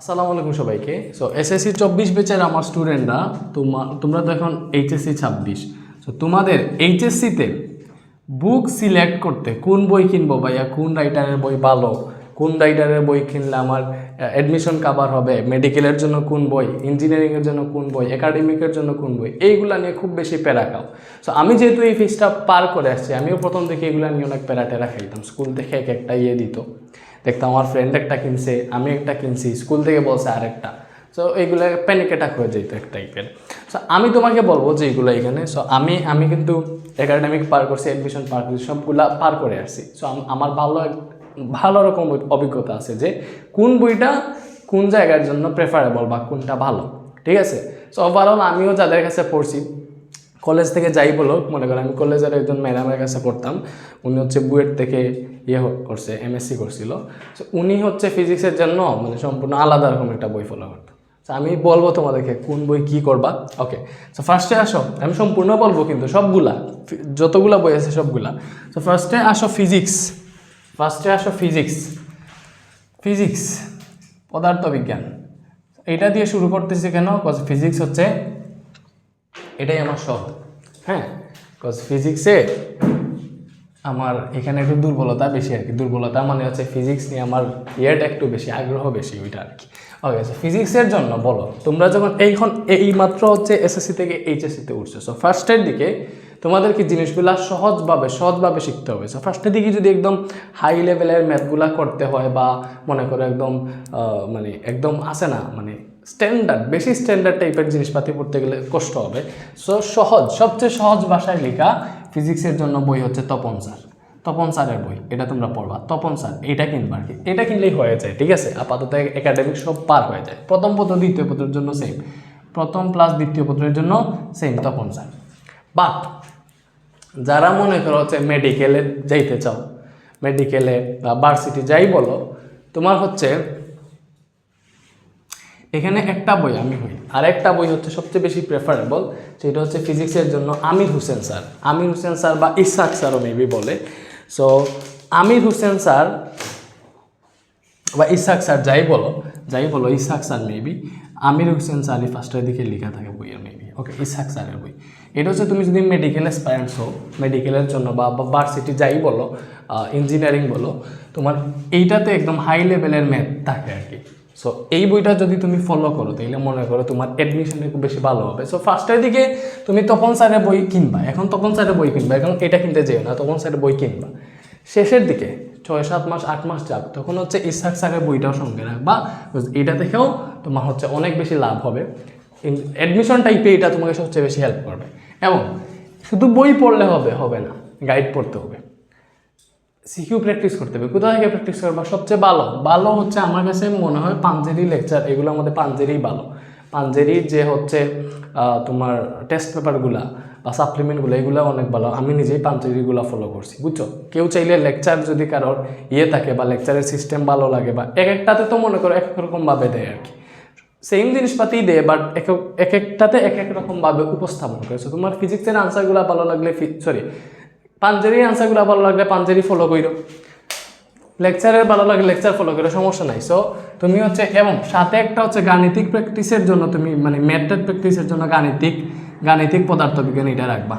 আসসালামু আলাইকুম সবাইকে। সো এসএসসি চব্বিশ বেচের আমার স্টুডেন্টরা তোমা তোমরা তো এখন এইচএসসি ছাব্বিশ। সো তোমাদের এইচএসসিতে বুক সিলেক্ট করতে কোন বই কিনবো ভাইয়া? কোন রাইটারের বই ভালো? কোন রাইটারের বই কিনলে আমার অ্যাডমিশন কাভার হবে? মেডিকেলের জন্য কোন বই? ইঞ্জিনিয়ারিংয়ের জন্য কোন বই? একাডেমিকের জন্য কোন বই? এইগুলা নিয়ে খুব বেশি প্যারা খাও। সো আমি যেহেতু এই ফিসটা পার করে আসছি, আমিও প্রথম থেকে এগুলা নিয়ে অনেক প্যারা টেরা খেলতাম স্কুল থেকে এক একটা ইয়ে দিত। দেখতাম আমার ফ্রেন্ড একটা কিনছে, আমি একটা কিনছি স্কুল থেকে বলছে আরেকটা। সো এইগুলো প্যানিক অ্যাটাক হয়ে যেত এক টাইপের সো আমি তোমাকে বলব যে এইগুলো এখানে সো আমি আমি কিন্তু একাডেমিক পার করছি অ্যাডমিশন পার করছি, সবগুলা পার করে আসছি। সো আমার ভালো ভালো রকম অভিজ্ঞতা আছে যে কোন বইটা কোন জায়গার জন্য প্রেফারেবল বা কোনটা ভালো, ঠিক আছে? সো ওভারঅল আমিও যাদের কাছে পড়ছি কলেজ থেকে যাই বলো মনে করো আমি কলেজের একজন ম্যাডামের কাছে পড়তাম উনি হচ্ছে বুয়েট থেকে ইয়ে করছে এমএসসি করছিল। So, উনি হচ্ছে ফিজিক্সের জন্য মানে সম্পূর্ণ আলাদা রকম একটা বই ফলো করতো So, আমি বলব তোমাদেরকে কোন বই কি করবা? ওকে সো ফার্স্টে আসো আমি সম্পূর্ণ বলব কিন্তু সবগুলা যতগুলা বই আছে সবগুলা। তো ফার্স্টে আসো ফিজিক্স ফার্স্টে আসো ফিজিক্স ফিজিক্স পদার্থবিজ্ঞান। এটা দিয়ে শুরু করতেছি কেন? কজ ফিজিক্স হচ্ছে এটাই আমার শখ। হ্যাঁ। কজ ফিজিক্সে আমার এখানে একটু দুর্বলতা বেশি আর কি। দুর্বলতা মানে হচ্ছে ফিজিক্স নিয়ে আমার ইয়েটা একটু বেশি আগ্রহ বেশি ওইটা আর কি। ওকে সো ফিজিক্সের জন্য বলো তোমরা যখন এইখন এই মাত্র হচ্ছে এসএসসি থেকে এইচএসসিতে উঠছো সো ফার্স্টের দিকে তোমাদেরকে জিনিসগুলা সহজভাবে সহজভাবে শিখতে হবে। সো ফার্স্টের দিকে যদি একদম হাই লেভেলের ম্যাথগুলা করতে হয় বা মনে করো একদম মানে একদম আসে না মানে স্ট্যান্ডার্ড বেশি স্ট্যান্ডার্ড টাইপের জিনিসপাতি পড়তে গেলে কষ্ট হবে। সো সহজ, সবচেয়ে সহজ ভাষায় লেখা ফিজিক্সের জন্য বই হচ্ছে তপন স্যার। তপন স্যারের বই, এটা তোমরা পড়বা। তপন স্যার, এটা কিনবা আর কি। এটা কিনলেই হয়ে যায়, ঠিক আছে? আপাতত একাডেমিক সব পার হয়ে যায়। প্রথম পত্র, দ্বিতীয় পত্রের জন্য সেম প্রথম প্লাস দ্বিতীয় পত্রের জন্য সেম তপন স্যার। বাট যারা মনে করো হচ্ছে মেডিকেলে যাইতে চাও মেডিকেলে বা ভার্সিটি যাই বলো, তোমার হচ্ছে এখানে একটা বই আমি হই। আর একটা বই হচ্ছে সবচেয়ে বেশি প্রেফারেবল সেটা হচ্ছে ফিজিক্সের জন্য আমির হোসেন স্যার। আমির হোসেন স্যার বা ইসাক স্যারও মেবি বলে। সো আমির হোসেন স্যার বা ইসাক স্যার যাই বলো যাই বলো ইসাক স্যার মেবি আমির হোসেন স্যারই ফার্স্টের দিকে লেখা থাকে বইয়ের মেবি ওকে ইসাক স্যারের বই। এটা হচ্ছে তুমি যদি মেডিকেল অ্যাসপায়ার্স হো মেডিকেলের জন্য বা ভার্সিটি যাই বলো ইঞ্জিনিয়ারিং বলো, তোমার এইটাতে একদম হাই লেভেলের ম্যাথ থাকে আর কি। সো এই বইটা যদি তুমি ফলো করো তাহলে মনে করো তোমার অ্যাডমিশনে খুব বেশি ভালো হবে। সো ফার্স্টের দিকে তুমি তখন স্যারের বই কিনবা। এখন তখন স্যারের বই কিনবা, এখন এটা কিনতে যেও না তখন স্যারের বই কিনবা। শেষের দিকে ছয়, সাত মাস, আট মাস যাক, তখন হচ্ছে ইসাক স্যারের বইটাও সঙ্গে রাখবা। এটা দেখেও তোমার হচ্ছে অনেক বেশি লাভ হবে। অ্যাডমিশন টাইপে এটা তোমাকে সবচেয়ে বেশি হেল্প করবে। এবং শুধু বই পড়লে হবে হবে না গাইড পড়তে হবে। সিকিউ প্র্যাকটিস করতে হবে। কোথা থেকে প্র্যাকটিস করবা? সবচেয়ে ভালো। ভালো হচ্ছে আমার কাছে মনে হয় পাঞ্জেরি লেকচার এগুলোর মধ্যে পাঞ্জেরি ভালো। পাঞ্জেরির যে হচ্ছে তোমার টেস্ট পেপারগুলা বা সাপ্লিমেন্টগুলো এগুলো অনেক ভালো। আমি নিজেই পাঞ্জেরিগুলো ফলো করছি। বুঝছ? কেউ চাইলে লেকচার যদি কারোর ইয়ে থাকে বা লেকচারের সিস্টেম ভালো লাগে বা এক একটাতে তো মনে করো এক এক রকমভাবে দেয় আর কি। সেম জিনিসপাতি দেয় বাট এক একটাতে এক এক রকমভাবে উপস্থাপন করেছে। তোমার ফিজিক্সের আনসারগুলো ভালো লাগলে সরি পাঞ্জেরির আনসারগুলো ভালো লাগলে পাঞ্জেরি ফলো করো লেকচারের ভালো লাগে লেকচার ফলো করে সমস্যা নাই। সো তুমি হচ্ছে, এবং সাথে একটা হচ্ছে গাণিতিক প্র্যাকটিসের জন্য তুমি মানে ম্যাথের প্র্যাকটিসের জন্য গাণিতিক গাণিতিক পদার্থবিজ্ঞান এটা রাখবা।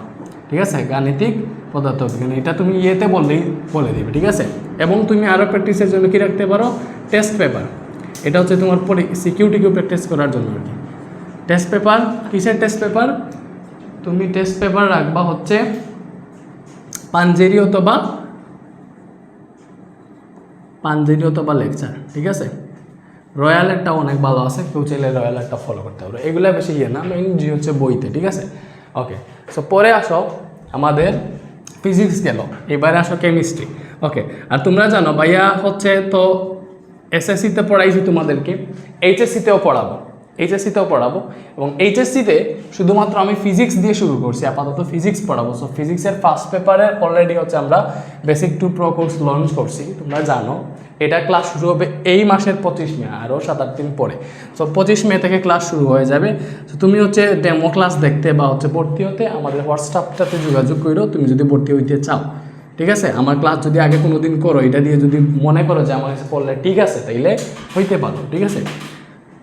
ঠিক আছে? গাণিতিক পদার্থবিজ্ঞান, এটা তুমি ইয়েতে বললেই বলে দিবে, ঠিক আছে? এবং তুমি আরও প্র্যাকটিসের জন্য কী রাখতে পারো? টেস্ট পেপার এটা হচ্ছে তোমার সিকিউরিটিকেও প্র্যাকটিস করার জন্য আর কি। টেস্ট পেপার কিসের টেস্ট পেপার তুমি টেস্ট পেপার রাখবা হচ্ছে পাঞ্জেরি অথবা পাঞ্জেরি অথবা লেকচার, ঠিক আছে? রয়্যাল একটা অনেক ভালো আছে, কেউ চাইলে রয়্যাল একটা ফলো করতে পারো। এগুলো বেশি ইয়ে না মেইন জি হচ্ছে বইতে, ঠিক আছে? ওকে সো পরে আসো আমাদের ফিজিক্স গেল, এবারে আসো কেমিস্ট্রি ওকে আর তোমরা জানো, ভাইয়া হচ্ছে তো এসএসসিতে পড়াইছি তোমাদেরকে এইচএসসিতেও পড়াবো। এইচএসসিতেও পড়াবো এবং এইচএসসিতে শুধুমাত্র আমি ফিজিক্স দিয়ে শুরু করছি, আপাতত ফিজিক্স পড়াবো। সো ফিজিক্সের ফার্স্ট পেপারে অলরেডি হচ্ছে আমরা basic to pro course launch করছি, তোমরা জানো। এটা ক্লাস শুরু হবে এই মাসের পঁচিশ মে, আরও সাত আট দিন পরে। সো পঁচিশ মে থেকে ক্লাস শুরু হয়ে যাবে। তো তুমি হচ্ছে ডেমো ক্লাস দেখতে বা হচ্ছে ভর্তি হতে আমাদের হোয়াটসঅ্যাপটাতে যোগাযোগ করো তুমি যদি ভর্তি হইতে চাও। ঠিক আছে? আমার ক্লাস যদি আগে কোনো দিন করো, এটা দিয়ে যদি মনে করো যে আমার কাছে পড়লে ঠিক আছে, তাইলে হইতে পারো। ঠিক আছে?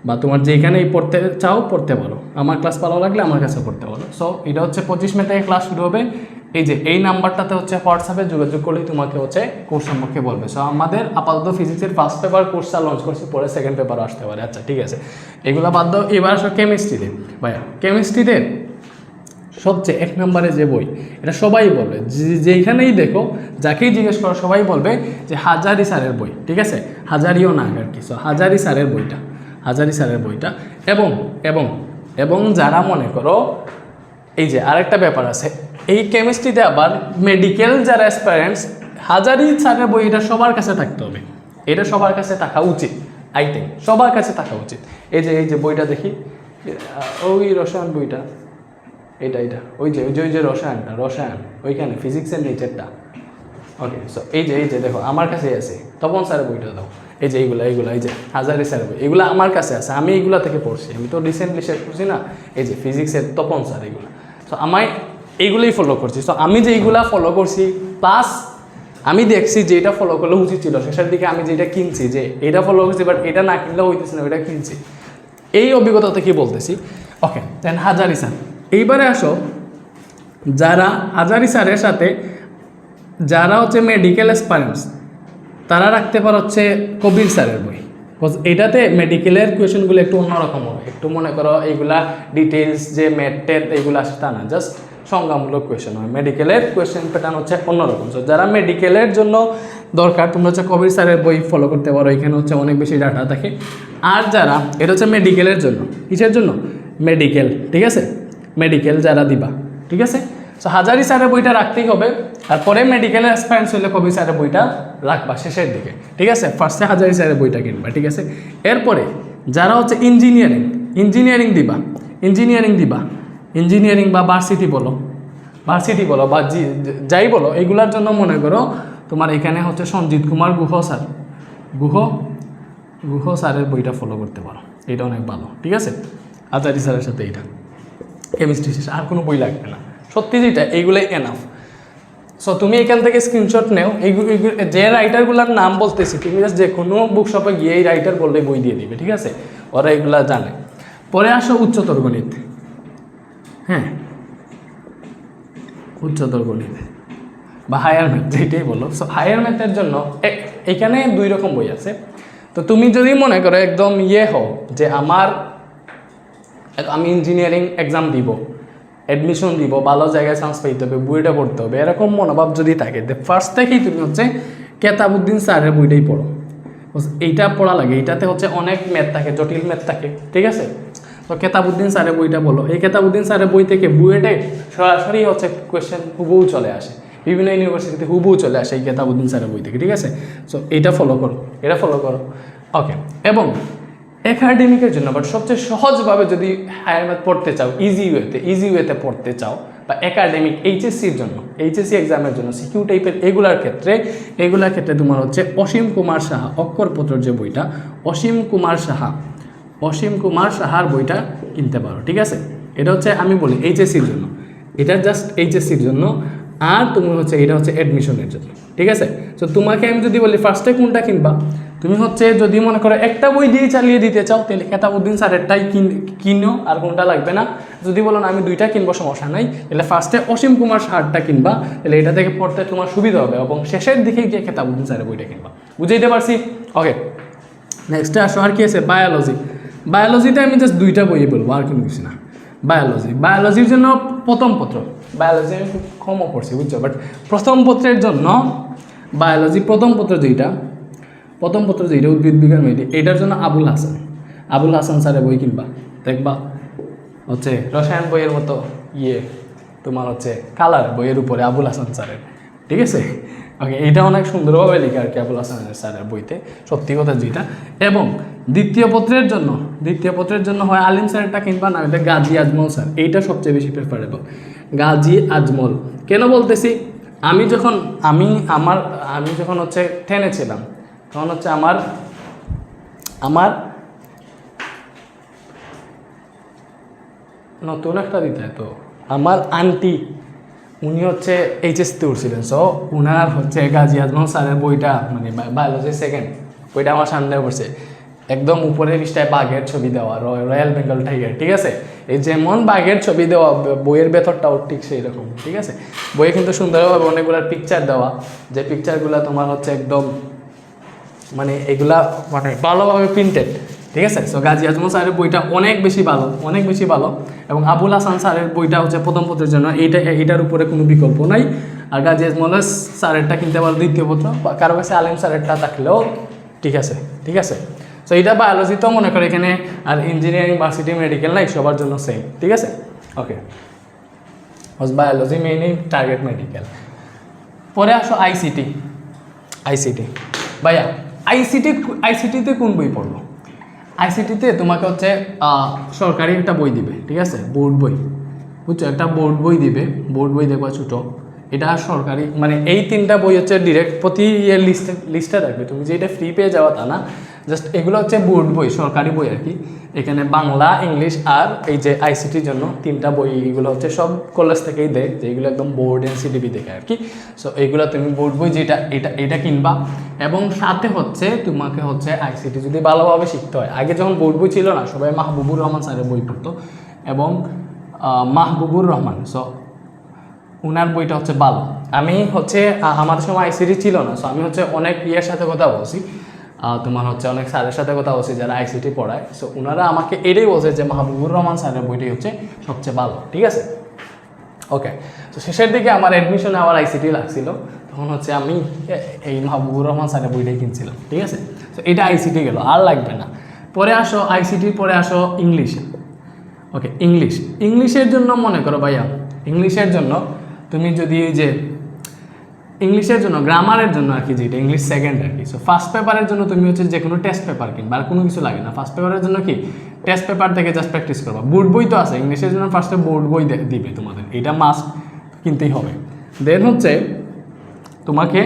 বা তোমার যেখানেই পড়তে চাও, পড়তে পারো আমার ক্লাস ভালো লাগলে আমার কাছে পড়তে পারো সো এটা হচ্ছে পঁচিশ মে থেকে ক্লাস শুরু হবে। এই যে, এই নাম্বারটাতে হচ্ছে হোয়াটসঅ্যাপে যোগাযোগ করলেই তোমাকে হচ্ছে কোর্স সম্পর্কে বলবে। সো আমাদের আপাতত ফিজিক্সের ফার্স্ট পেপার কোর্সটা লঞ্চ করছি, পরে সেকেন্ড পেপার আসতে পারে। আচ্ছা ঠিক আছে। এগুলো বাদ দাও। এবার আসো কেমিস্ট্রিতে ভাইয়া কেমিস্ট্রিতে সবচেয়ে এক নম্বরে যে বই, এটা সবাই বলবে। যেইখানেই দেখো, যাকেই জিজ্ঞেস করো, সবাই বলবে যে হাজারি স্যারের বই, ঠিক আছে? হাজারিও না আর কি। সো হাজারি স্যারের বইটা। হাজারি স্যারের বইটা। এবং এবং এবং যারা মনে করো, এই যে আরেকটা ব্যাপার আছে, এই কেমিস্ট্রিতে আবার মেডিকেল যারা অ্যাসপারেন্টস হাজারি স্যারের বই এটা সবার কাছে থাকতে হবে। এটা সবার কাছে থাকা উচিত আই থিঙ্ক সবার কাছে থাকা উচিত। এই যে এই যে বইটা দেখি ওই রসায়ন বইটা, এটা এটা, ওই যে ওই যে ওই যে রসায়নটা, রসায়ন, ওইখানে ফিজিক্সের নেচারটা ওকে সো এই যে এই যে দেখো, আমার কাছেই আছে, তপন স্যারের বইটা দাও। এই যে এইগুলো এইগুলো, এই যে হাজারি স্যারের বই এগুলো আমার কাছে আছে, আমি এইগুলা থেকে পড়ছি, আমি তো রিসেন্টলি শেষ করছি না, এই যে ফিজিক্সের তপন স্যার এগুলো। সো আমায় এইগুলোই ফলো করছি। সো আমি যে এইগুলা ফলো করছি প্লাস আমি দেখছি যে এটা ফলো করলে উচিত ছিল, শেষের দিকে আমি যেটা কিনছি, যে এটা ফলো করছি বাট এটা না কিনলেও হইতেছে না ওইটা কিনছি। এই অভিজ্ঞতা থেকে বলতেছি? ওকে দেন হাজারি স্যার, এইবারে আসো, যারা, হাজারি স্যারের সাথে, যারা হচ্ছে মেডিকেল অ্যাসপারেন্টস তারা রাখতে পারে হচ্ছে কবির স্যারের বই। Because এটাতে মেডিকেলের কোয়েশনগুলো একটু অন্যরকম হবে। একটু মনে করো এইগুলা ডিটেলস যে ম্যাথ টেট এইগুলো আসে তা না জাস্ট সংজ্ঞামূলক কোয়েশন হয় মেডিকেলের কোয়েশন প্যাটার্ন হচ্ছে অন্যরকম। সো যারা মেডিকেলের জন্য দরকার, তোমরা হচ্ছে কবির স্যারের বই ফলো করতে পারো। এখানে হচ্ছে অনেক বেশি ডাটা থাকে। আর যারা, এটা হচ্ছে মেডিকেলের জন্য। কিসের জন্য? মেডিকেল ঠিক আছে? মেডিকেল যারা দিবা, ঠিক আছে? সো হাজারি স্যারের বইটা রাখতেই হবে। আর পরে মেডিকেলের অ্যাসপারেন্স হলে কবি স্যারের বইটা রাখবা শেষের দিকে। ঠিক আছে? ফার্স্টে হাজারি স্যারের বইটা কিনবা, ঠিক আছে? এরপরে যারা হচ্ছে ইঞ্জিনিয়ারিং ইঞ্জিনিয়ারিং দিবা ইঞ্জিনিয়ারিং দিবা ইঞ্জিনিয়ারিং বা ভার্সিটি বলো ভার্সিটি বলো বা যাই বলো, এগুলার জন্য মনে করো তোমার এখানে হচ্ছে সঞ্জিত কুমার গুহ স্যার গুহ গুহ স্যারের বইটা ফলো করতে পারো। এটা অনেক ভালো, ঠিক আছে? আচারি স্যারের সাথে এইটা কেমিস্ট্রি শেষ, আর কোনো বই লাগবে না। সত্যি যেটা, এইগুলোই এনাফ সো তুমি এখান থেকে স্ক্রিনশট নেও যে রাইটারগুলোর নাম বলতেছি, তুমি যে কোনো বুক শপে গিয়ে এই রাইটার বললে বই দিয়ে দিবে, ঠিক আছে? ওরা এগুলা জানে। পরে আসো উচ্চতর গণিত। হ্যাঁ? উচ্চতর গণিত। বা হায়ার ম্যাথ যেটাই বলো। সো হায়ার ম্যাথের জন্য এখানে দুই রকম বই আছে। তো তুমি যদি মনে করো একদম ইয়ে হও, যে আমার, আমি ইঞ্জিনিয়ারিং এক্সাম দিব অ্যাডমিশন দিব, ভালো জায়গায় চান্স পাইতে হবে, বইটা পড়তে হবে, এরকম মনোভাব যদি থাকে ফার্স্ট থেকেই তুমি হচ্ছে কেতাবুদ্দিন স্যারের বইটাই পড়ো। এইটা পড়া লাগে, এইটাতে হচ্ছে অনেক ম্যাথ থাকে, জটিল ম্যাথ থাকে, ঠিক আছে? তো কেতাবুদ্দিন স্যারের বইটা বলো, এই কেতাবুদ্দিন স্যারের বই থেকে বুয়েটে সরাসরি হচ্ছে কোয়েশ্চেন হুবহু চলে আসে, বিভিন্ন ইউনিভার্সিটিতে হুবহু চলে আসে এই কেতাবুদ্দিন স্যারের বই থেকে, ঠিক আছে? সো এইটা ফলো করো, এটা ফলো করো ওকে এবং একাডেমিকের জন্য বাট সবচেয়ে সহজভাবে যদি হায়ার ম্যাথ পড়তে চাও ইজি ওয়েতে ইজি ওয়েতে পড়তে চাও, বা একাডেমিক এইচএসসির জন্য এইচএসসি এক্সামের জন্য সিকিউ টাইপের এগুলার ক্ষেত্রে এগুলার ক্ষেত্রে তোমার হচ্ছে অসীম কুমার সাহা অক্ষরপত্র যে বইটা, অসীম কুমার সাহা, অসীম কুমার সাহার বইটা কিনতে পারো, ঠিক আছে? এটা হচ্ছে আমি বলি এইচএসসির জন্য। এটা জাস্ট এইচএসসির জন্য, আর তুমি হচ্ছে এটা হচ্ছে অ্যাডমিশনের জন্য, ঠিক আছে? তো তোমাকে আমি যদি বলি ফার্স্টে কোনটা কিনবা? তুমি হচ্ছে যদি মনে করো একটা বই দিয়ে চালিয়ে দিতে চাও, তাহলে কেতাবুদ্দিন স্যারেরটাই কিন কিনো, আর কোনটা লাগবে না। যদি বলো না, আমি দুইটা কিনবো, সমস্যা নাই। তাহলে ফার্স্টে অসীম কুমার সারটা কিনবা, তাহলে এটা থেকে পড়তে তোমার সুবিধা হবে এবং শেষের দিকে গিয়ে কেতাবুদ্দিন স্যারের বইটা কিনবা। বুঝাইতে পারছি? ওকে নেক্সটে আসো, আর কি আছে? বায়োলজি বায়োলজিতে আমি জাস্ট দুইটা বই বলব, আর কোনো কিছু না। বায়োলজি বায়োলজির জন্য প্রথম পত্র। বায়োলজি আমি খুব কমও পড়ছি, বুঝছ? বাট প্রথম পত্রের জন্য বায়োলজি প্রথম পত্র যেইটা প্রথম পত্র যেইটা উদ্ভিদ বিজ্ঞান মেয়েটি, এটার জন্য আবুল হাসান। আবুল হাসান স্যারের বই কিনবা। দেখবা, হচ্ছে রসায়ন বইয়ের মতো ইয়ে তোমার হচ্ছে কালার বইয়ের উপরে আবুল হাসান স্যারের। ঠিক আছে? ওকে এটা অনেক সুন্দরভাবে লেখা আর কি আবুল হাসান স্যারের বইতে। সত্যি কথা যেটা। এবং দ্বিতীয় পত্রের জন্য, দ্বিতীয় পত্রের জন্য হয় আলিম স্যারেরটা কিনবা, না এটা গাজী আজমল স্যার। এইটা সবচেয়ে বেশি প্রেফারেবল গাজী আজমল। কেন বলতেছি? আমি যখন, আমি আমার, আমি যখন হচ্ছে টেনে ছিলাম তখন হচ্ছে আমার আমার নতুন একটা দিতে তো। আমার আন্টি, উনি হচ্ছে এইচএসতে উঠছিলেন সো উনার হচ্ছে গাজী আজমল স্যারের বইটা মানে বায়োলজি সেকেন্ড বইটা আমার সামনে পড়ছে। একদম উপরের পৃষ্ঠায় বাঘের ছবি দেওয়া রয়- রয়্যাল বেঙ্গল টাইগার ঠিক আছে? এই যেমন বাঘের ছবি দেওয়া বইয়ের ভেতরটাও ঠিক সেই রকম ঠিক আছে? বইয়ে কিন্তু সুন্দরভাবে অনেকগুলো পিকচার দেওয়া, যে পিকচারগুলো তোমার হচ্ছে একদম মানে এগুলা মানে ভালোভাবে প্রিন্টেড ঠিক আছে? সো গাজী আজমল স্যারের বইটা অনেক বেশি ভালো, অনেক বেশি ভালো। এবং আবুল হাসান স্যারের বইটা হচ্ছে প্রথম পত্রের জন্য। এইটা, এইটার উপরে কোনো বিকল্প নাই। আর গাজী আজমল স্যারেরটা কিনতে পারো দ্বিতীয় পত্র। কারও কাছে আলিম স্যারেরটা থাকলেও, ঠিক আছে ঠিক আছে? সো এটা বায়োলজি তো মনে করে এখানে, আর ইঞ্জিনিয়ারিং ভার্সিটি মেডিকেল নাই, সবার জন্য সেম ঠিক আছে? Okay biology mainly target medical পরে আসো আইসিটি আইসিটি ভাইয়া আইসিটি আইসিটিতে কোন বই পড়ল আইসিটিতে তোমাকে হচ্ছে সরকারি একটা বই দিবে, ঠিক আছে? বোর্ড বই। বুঝছ? একটা বোর্ড বই দিবে। বোর্ড বই দেখবা ছোটো। এটা সরকারি মানে এই তিনটা বই হচ্ছে ডিরেক্ট প্রতি ইয়ের লিস্টে লিস্টে থাকবে। তুমি যে এটা ফ্রি পেয়ে যাওয়া তা না। জাস্ট এগুলো হচ্ছে বোর্ড বই, সরকারি বই আর কি। এখানে বাংলা, ইংলিশ আর এই যে আইসিটির জন্য তিনটা বই, এগুলো হচ্ছে সব কলেজ থেকেই দেয়, যে যেগুলো একদম বোর্ড এনসিটিভি দেখে আর কি। সো এইগুলো তুমি বোর্ড বই যেটা, এটা এটা কিনবা। এবং সাথে হচ্ছে, তোমাকে হচ্ছে আইসিটি যদি ভালোভাবে শিখতে হয়। আগে যখন বোর্ড বই ছিল না, সবাই মাহবুবুর রহমান স্যারের বই পড়তো। এবং মাহবুবুর রহমান সো ওনার বইটা হচ্ছে ভালো। আমি হচ্ছে, আ- আমাদের সময় আইসিটি ছিল না সো আমি হচ্ছে অনেক ইয়ের সাথে কথা বলছি। তোমার হচ্ছে অনেক স্যারের সাথে কথা বলছি যারা আইসিটি পড়ায়। সো ওনারা আমাকে এটাই বলছে যে মাহবুবুর রহমান স্যারের বইটাই হচ্ছে সবচেয়ে ভালো, ঠিক আছে? ওকে তো শেষের দিকে আমার অ্যাডমিশনে আমার আইসিটি লাগছিল। তখন হচ্ছে আমি এই মাহবুবুর রহমান স্যারের বইটাই কিনছিলাম, ঠিক আছে? তো এটা আইসিটি গেল, আর লাগবে না। পরে আসো আইসিটির পরে আসো ইংলিশ। ওকে ইংলিশ। ইংলিশের জন্য মনে করো ভাইয়া, ইংলিশের জন্য তুমি যদি এই যে ইংলিশের জন্য গ্রামারের জন্য আর কি যেটা ইংলিশ সেকেন্ড আর কি। সো ফার্স্ট পেপারের জন্য তুমি হচ্ছে যে কোনো টেস্ট পেপার কিনবা, আর কোনো কিছু লাগে না। ফার্স্ট পেপারের জন্য কি? টেস্ট পেপার থেকে জাস্ট প্র্যাকটিস করবা। বোর্ড বই তো আছে ইংলিশের জন্য ফার্স্টে বোর্ড বই দিবে তোমাদের। এটা মাস্ট কিনতেই হবে। দেন হচ্ছে, তোমাকে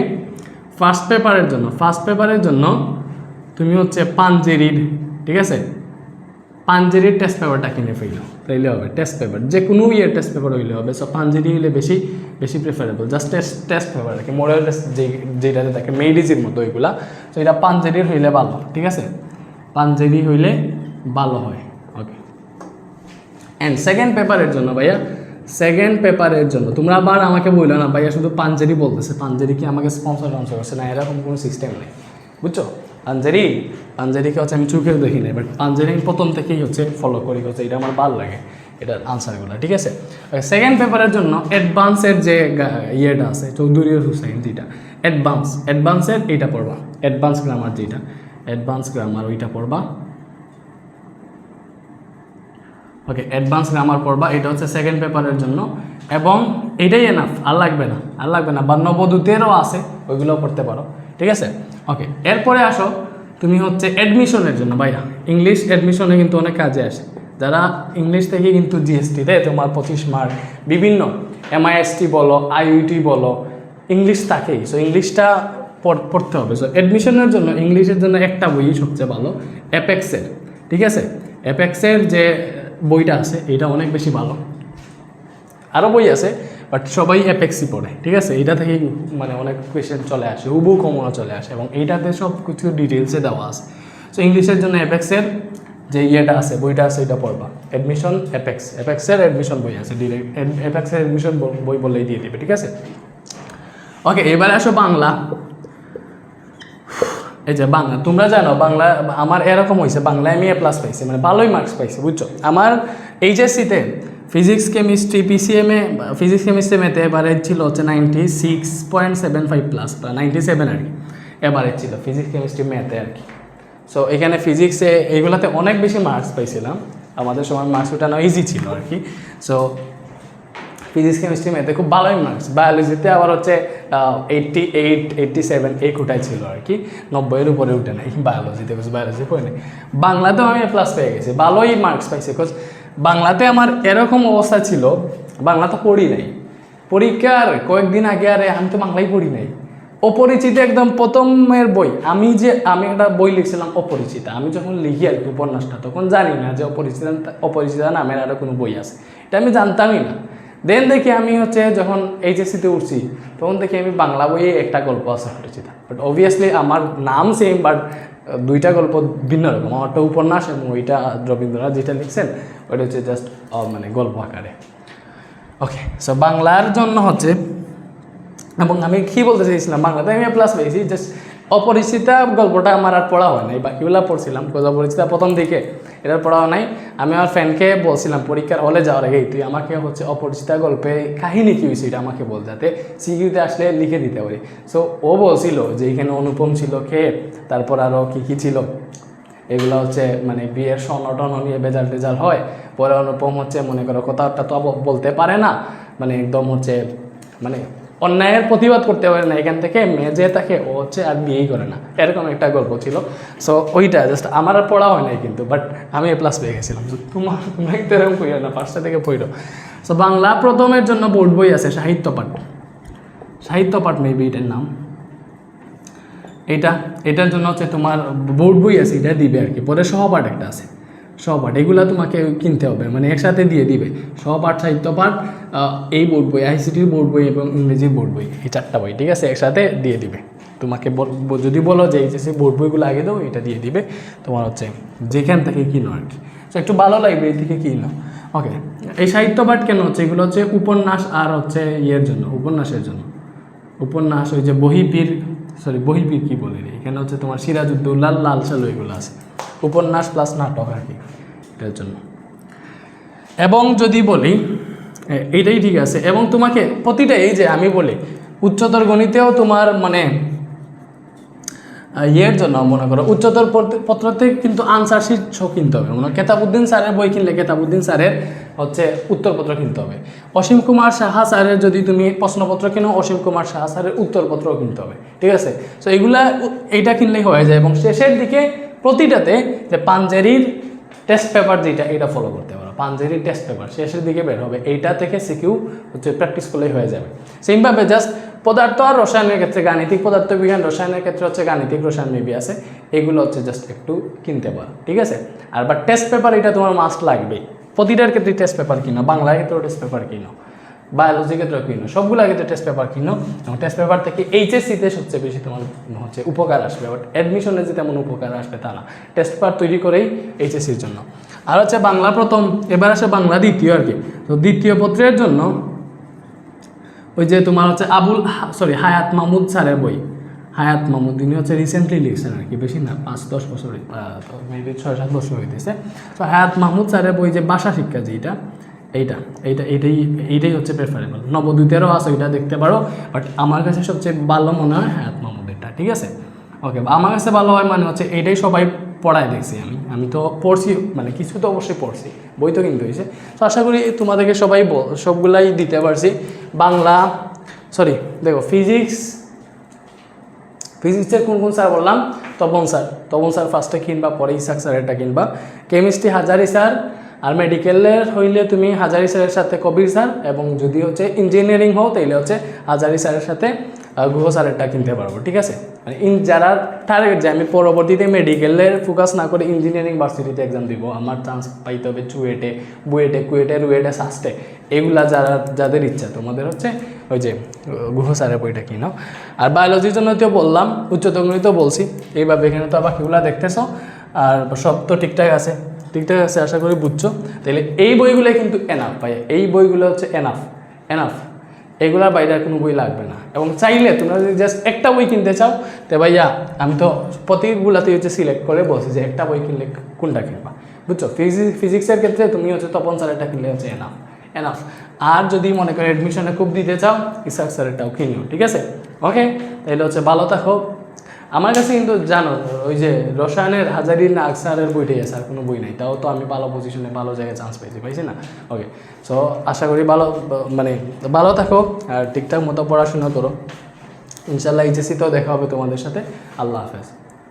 ফার্স্ট পেপারের জন্য ফার্স্ট পেপারের জন্য তুমি হচ্ছে পাঞ্জেরির ঠিক আছে? পাঞ্জেরির টেস্ট পেপারটা কিনে ফেলো তাইলে হবে টেস্ট পেপার যে কোনো ইয়ের টেস্ট পেপার হইলে হবে। সো পাঞ্জেরি হইলে বেশি বেশি preferable just test test paper আর কি মোরাল টেস্ট যে থাকে মেডিজির মতো ওইগুলা। তো এটা পাঞ্জেরির হইলে ভালো, ঠিক আছে? পাঞ্জেরি হইলে ভালো হয়। ওকে অ্যান্ড সেকেন্ড পেপারের জন্য, ভাইয়া সেকেন্ড পেপারের জন্য, তোমরা আবার আমাকে বলল না, ভাইয়া, শুধু পাঞ্জেরি বলতেছে। পাঞ্জেরি কি আমাকে স্পন্সর টন্সর করছে না, এরকম কোনো সিস্টেম নেই। বুঝছ? পাঞ্জেরি পাঞ্জেরিকে হচ্ছে আমি চোখেও দেখি নাই বাট পাঞ্জেরি প্রথম থেকেই হচ্ছে ফলো করি, হচ্ছে এটা আমার ভালো লাগে, এটার আনসারগুলো ঠিক আছে? সেকেন্ড পেপারের জন্য অ্যাডভান্সের যে ইয়েটা আছে, চৌধুরী হুসাইন যেটা অ্যাডভান্স অ্যাডভান্সের এইটা পড়বা অ্যাডভান্স গ্রামার যেটা অ্যাডভান্স গ্রামার ওইটা পড়বা। ওকে অ্যাডভান্স গ্রামার পড়বা, এটা হচ্ছে সেকেন্ড পেপারের জন্য, এবং এটাই এনাফ আর লাগবে না, আর লাগবে না বা নবদূতেরও আছে, ওইগুলোও পড়তে পারো। ঠিক আছে? ওকে এরপরে আসো, তুমি হচ্ছে অ্যাডমিশনের জন্য, ভাইয়া। ইংলিশ অ্যাডমিশনে কিন্তু অনেক কাজে আসে। যারা ইংলিশ থেকে কিন্তু জিএসটি জিএসটিতে তোমার পঁচিশ মার্ক বিভিন্ন এমআইএসটি বলো আইইউটি বলো ইংলিশ থাকেই। সো ইংলিশটা পড়- পড়তে হবে। সো অ্যাডমিশনের জন্য ইংলিশের জন্য একটা বই সবচেয়ে ভালো অ্যাপেক্সের ঠিক আছে? অ্যাপেক্সের যে বইটা আছে, এটা অনেক বেশি ভালো। আরও বই আছে। বাট সবাই অ্যাপেক্সি পড়ে ঠিক আছে? এটা থেকে মানে অনেক কোয়েশ্চেন চলে আসে হুবু কমনা চলে আসে এবং এইটাতে সব কিছু ডিটেলসে দেওয়া আছে। সো ইংলিশের জন্য অ্যাপেক্সের যে ইয়েটা আছে, বইটা আছে, এটা পড়বা। অ্যাডমিশন অ্যাপেক্স অ্যাপেক্সের অ্যাডমিশন বই আছে ডিরেক্ট অ্যাপেক্সের অ্যাডমিশন বই বললেই দিয়ে দেবে, ঠিক আছে? ওকে এবারে আসো বাংলা। এই যে বাংলা, তোমরা জানো বাংলা, আমার এরকম হয়েছে বাংলায় আমি এ প্লাস পাইছি মানে ভালোই মার্কস পাইছি, বুঝছ? আমার এইচএসসিতে ফিজিক্স কেমিস্ট্রি পিসিএমে ফিজিক্স কেমিস্ট্রিমেতে এবারে ছিল হচ্ছে ninety six point seven five plus ninety seven আর কি এবারে ছিল ফিজিক্স কেমিস্ট্রি ম্যাথে আর কি। সো এখানে ফিজিক্সে এইগুলাতে অনেক বেশি মার্কস পাইছিলাম, আমাদের সময় মার্কস ওঠানো ইজি ছিল আর কি। সো ফিজিক্স কেমিস্ট্রি ম্যাথে খুব ভালোই মার্কস বায়োলজিতে আবার হচ্ছে এইটটি এইট এইটটি সেভেন এই কোটায় ছিল আর কি। নব্বইয়ের উপরে উঠে নাই বায়োলজিতে বিকজ বায়োলজি পড়ে নাই। বাংলাতেও আমি প্লাস পেয়ে গেছি, ভালোই মার্কস পাইছি বিকজ বাংলাতে আমার এরকম অবস্থা ছিল বাংলা তো পড়ি নাই। পরীক্ষার কয়েকদিন আগে আরে আমি তো বাংলাই পড়ি নাই। অপরিচিত একদম প্রথমের বই, আমি যে, আমি একটা বই লিখছিলাম অপরিচিতা, আমি যখন লিখি আর কি উপন্যাসটা, তখন জানি না যে অপরিচিতা অপরিচিতা নামের আরও কোনো বই আছে। এটা আমি জানতামই না। দেন দেখি আমি হচ্ছে যখন এইচএসসিতে উঠছি, তখন দেখি আমি বাংলা বইয়ে একটা গল্প আছে অপরিচিতা বাট অবভিয়াসলি আমার নাম সেম বাট দুইটা গল্প ভিন্ন রকম। আমারটা উপন্যাস এবং ওইটা রবীন্দ্রনাথ যেটা লিখছেন, ওইটা হচ্ছে জাস্ট মানে গল্প আকারে। ওকে সো বাংলার জন্য হচ্ছে, এবং আমি কী বলতে চাইছিলাম? বাংলাতে আমি প্লাস পেয়েছি জাস্ট অপরিচিতা গল্পটা আমার আর পড়া হয় নাই বাকিগুলো পড়ছিলাম অপরিচিতা প্রথম দিকে এটা পড়া হয় নাই। আমি আমার ফ্রেন্ডকে বলছিলাম পরীক্ষার হলে যাওয়ার আগে তুই আমাকে হচ্ছে অপরিচিতা গল্পে কাহিনী কী হয়েছে এটা আমাকে বল যাতে সিকিউতে আসলে লিখে দিতে পারি সো ও বলছিল যে এখানে অনুপম ছিল খেয়ে তারপর আরও কী কী ছিল। এগুলো হচ্ছে মানে বিয়ের স্বর্ণটন নিয়ে বেজাল টেজাল হয়। পরে অনুপম হচ্ছে, মনে করো কথাটা তো বলতে পারে না। মানে একদম হচ্ছে মানে অন্যায়ের প্রতিবাদ করতে পারে না, এখান থেকে মেজে তাকে ও হচ্ছে আর বিয়েই করে না। এরকম একটা গল্প ছিল। সো ওইটা জাস্ট আমার আর পড়া হয় নাই কিন্তু বাট আমি এ প্লাস পেয়ে গেছিলাম। তোমার তোমরা তো এরকম পড়ো না, পাঁচটা থেকে পড়ো। সো বাংলা প্রথমের জন্য বোর্ড বই আছে, সাহিত্য পাঠ। সাহিত্য পাঠ মেবি এটার নাম। এটা এটার জন্য হচ্ছে তোমার বোর্ড বই আছে, এটা দিবে আর কি। পরে সহপাঠ একটা আছে। সহপাঠ এগুলো তোমাকে কিনতে হবে মানে একসাথে দিয়ে দিবে। সহপাঠ সাহিত্য পাঠ এই বোর্ড বই আইসিটির বোর্ড বই এবং ইংরেজির বোর্ড বই, এই চারটা বই, ঠিক আছে? একসাথে দিয়ে দিবে। তোমাকে যদি বলো যে এইচএসসি বোর্ড বইগুলো আগে দাও, এটা দিয়ে দিবে। তোমার হচ্ছে যেখান থেকে কিনো আর কি। একটু ভালো লাইব্রেরি থেকে কিনো। ওকে এই সাহিত্য পাঠ কেন হচ্ছে? এগুলো হচ্ছে উপন্যাস আর হচ্ছে ইয়ের জন্য, উপন্যাসের জন্য। উপন্যাস, ওই যে বহিপীর সরি বহিপীর কি বলে এখানে হচ্ছে তোমার সিরাজউদ্দৌলা লাল সালু এগুলো আছে। উপন্যাস প্লাস নাটক আর কি এটার জন্য। এবং যদি বলি এইটাই ঠিক আছে। এবং তোমাকে প্রতিটা এই যে আমি বলি, উচ্চতর গণিতেও তোমার মানে ইয়ের জন্য মনে করো, উচ্চতর পত্র- পত্রতে কিন্তু আনসার শিট কিনতে হবে। মনে কেতাবুদ্দিন স্যারের বই কিনলে কেতাবুদ্দিন স্যারের হচ্ছে উত্তরপত্র কিনতে হবে। অসীম কুমার সাহা স্যারের যদি তুমি প্রশ্নপত্র কিনো, অসীম কুমার সাহা স্যারের উত্তরপত্রও কিনতে হবে। ঠিক আছে? তো এগুলা এইটা কিনলেই হয়ে যায়। এবং শেষের দিকে প্রতিটাতে যে পাঞ্জেরির টেস্ট পেপার যেটা, এটা ফলো করতে পারো। পাঞ্জেরির টেস্ট পেপার শেষের দিকে বের হবে। এইটা থেকে সিকিউ হচ্ছে প্র্যাকটিস করলেই হয়ে যাবে। সেমভাবে জাস্ট পদার্থ আর রসায়নের ক্ষেত্রে গাণিতিক পদার্থ বিজ্ঞান, রসায়নের ক্ষেত্রে হচ্ছে গাণিতিক রসায়ন মেবি আছে। এগুলো হচ্ছে জাস্ট একটু কিনতে পারো, ঠিক আছে? আর বা টেস্ট পেপার এটা তোমার মাস্ট লাগবে প্রতিটার ক্ষেত্রে টেস্ট পেপার কিনো, বাংলার ক্ষেত্রেও টেস্ট পেপার কিনো। বায়োলজি ক্ষেত্রেও কিনো? সবগুলো ক্ষেত্রে টেস্ট পেপার কিনো। এবং টেস্ট পেপার থেকে এইচএসসিতে সবচেয়ে বেশি তোমার হচ্ছে উপকার আসবে। বাট অ্যাডমিশনে যে তেমন উপকার আসবে তা না। টেস্ট পেপার তৈরি করেই এইচএসসির জন্য। আর হচ্ছে বাংলা প্রথম, এবার আসে বাংলা দ্বিতীয় আর কি। তো দ্বিতীয় পত্রের জন্য ওই যে তোমার হচ্ছে আবুল সরি হায়াত মাহমুদ স্যারের বই। হায়াত মাহমুদ, তিনি হচ্ছে রিসেন্টলি লিখছেন আর কি, বেশি না, পাঁচ, দশ বছর মেবি ছয়, সাত বছর হইতেছে। তো হায়াত মাহমুদ স্যারের বই যে ভাষা শিক্ষা যেটা এইটা এইটা, এইটাই এইটাই হচ্ছে প্রেফারেবল নবদ্বীপেরও আছে, ওইটা দেখতে পারো বাট আমার কাছে সবচেয়ে ভালো মনে হয় হায়াত মাহমুদেরটা ঠিক আছে? ওকে আমার কাছে ভালো হয় মানে হচ্ছে এইটাই সবাই পড়ায় দেখছি আমি। আমি তো পড়ছি মানে কিছু তো অবশ্যই পড়ছি, বই তো কিন্তু হয়েছে। তো আশা করি তোমাদেরকে সবাই সবগুলাই দিতে পারছি। বাংলা সরি দেখো ফিজিক্স ফিজিক্সের কোন কোন স্যার বললাম? তপন স্যার তপন স্যার ফার্স্টে কিনবা পরে ইসাক স্যারেরটা কিনবা। কেমিস্ট্রি হাজারি স্যার আর মেডিকেলের হইলে তুমি হাজারি স্যারের সাথে কবির স্যার এবং যদি হচ্ছে ইঞ্জিনিয়ারিং হও, তাইলে হচ্ছে হাজারি স্যারের সাথে গুহ স্যারেরটা কিনতে পারব, ঠিক আছে? মানে ইন যারা টার্গেট যে আমি পরবর্তীতে মেডিকেলের ফোকাস না করে ইঞ্জিনিয়ারিং ভার্সিটিতে এক্সাম দিব, আমার চান্স পাইতে হবে চুয়েটে, বুয়েটে, কুয়েটে, রুয়েটে সাস্টে এগুলা যারা, যাদের ইচ্ছা, তোমাদের হচ্ছে ওই যে গুহ স্যারের বইটা কিনো। আর বায়োলজির জন্য তো বললাম, উচ্চতম তো বলছি, এইভাবে এখানে তো বাকিগুলো দেখতেছো, আর সব তো ঠিকঠাক আছে। ঠিকঠাক আছে আশা করি বুঝছ? তাহলে এই বইগুলো কিন্তু এনাফ ভাই এই বইগুলো হচ্ছে এনাফ এনাফ এগুলার বাইরে কোনো বই লাগবে না। এবং চাইলে তোমরা যদি জাস্ট একটা বই কিনতে চাও, তো ভাইয়া, আমি তো প্রতিগুলাতে হচ্ছে সিলেক্ট করে বলছি যে একটা বই কিনলে কোনটা কিনবা? বুঝছ? ফিজিক্স ফিজিক্সের ক্ষেত্রে তুমি হচ্ছে তপন স্যারেরটা কিনলে হচ্ছে এনাফ এনাফ আর যদি মনে করো অ্যাডমিশনে খুব দিতে চাও, ইসাক স্যারেরটাও কিনিও, ঠিক আছে? ওকে তাহলে হচ্ছে ভালো থাকো। আমার কাছে কিন্তু জানো, ওই যে রসায়নের হাজারি না আকসারের বইটাই আছে, আর কোনো বই নাই। তাও তো আমি ভালো পজিশনে ভালো জায়গায় চান্স পেয়েছি, পাইছি না? ওকে সো আশা করি ভালো মানে ভালো থাকো, আর ঠিকঠাক মতো পড়াশোনা করো। ইনশাল্লাহ এইচএসি তো দেখা হবে তোমাদের সাথে। আল্লাহ হাফেজ।